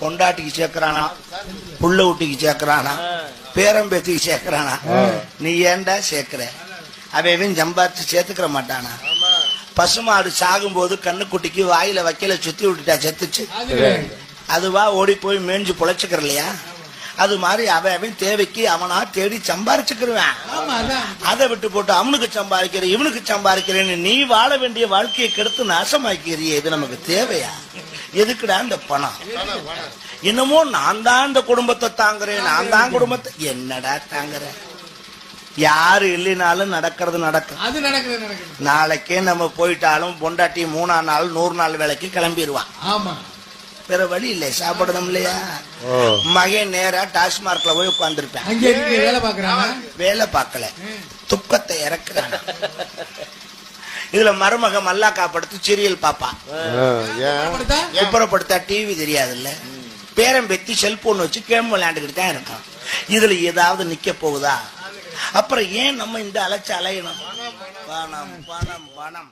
பொண்டாட்டிக்கு சேர்க்கறானா? புள்ள ஊட்டிக்கு சேர்க்கறானா? பேரம்பேத்திக்கு சேர்க்கறானா? நீ ஏன்டா சேர்க்கிற? அவன் சம்பாரிச்சு சேர்த்துக்கிற மாட்டானா? பசுமாடு சாகும்போது கண்ணுக்குட்டிக்கு வாயில வைக்கல சுத்தி விட்டுட்டா செத்துச்சு. அதுவா ஓடி போய் மேய்ஞ்சு பொழைச்சுக்கிற இல்லையா அது மாதிரி அவன் அவன் தேவைக்கு அவனா தேடி சம்பாரிச்சுக்கிருவேன். அதை விட்டு போட்டு அவனுக்கு சம்பாதிக்கிற இவனுக்கு சம்பாதிக்கிறேன்னு நீ வாழ வேண்டிய வாழ்க்கையை கெடுத்து நாசமாக்கிறியே இது நமக்கு தேவையா? எதுக்குடா இந்த பணம்? என்னமோ நான் தான் இந்த குடும்பத்தை தாங்குறேன் நான் தான் குடும்பத்தை என்னடா தாங்குறேன் யாரு இல்லைனாலும் நடக்கிறது நடக்கும். அது நடக்குது நாளைக்கே நம்ம போயிட்டாலும் பொண்டாட்டி மூணா நாள் நூறு நாள் வேலைக்கு கிளம்பிடுவான் ஆமா. வேற வழி இல்லை சாப்பிடணும் இல்லையா? மகன் நேரா டாஸ்மார்க்ல போய் உட்கார்ந்துருப்பேன். அங்க இருக்கு வேலை பார்க்கல. துக்கத்தை இறக்குறாங்க. இதுல மருமக மல்லாக்கா படுத்து சீரியல் பாப்பா. அப்படித்தா? குப்புறப்படுத்தா டிவி தெரியாதுல்ல? பேரன் பெத்தி செல்போன் வச்சு கேம் விளையாண்டுக்கிட்டு தான் இருக்கான். இதுல ஏதாவது நிக்க போகுதா? அப்புறம் ஏன் நம்ம இந்த அலைச்சு அலையணும்? பணம் பணம் பணம்.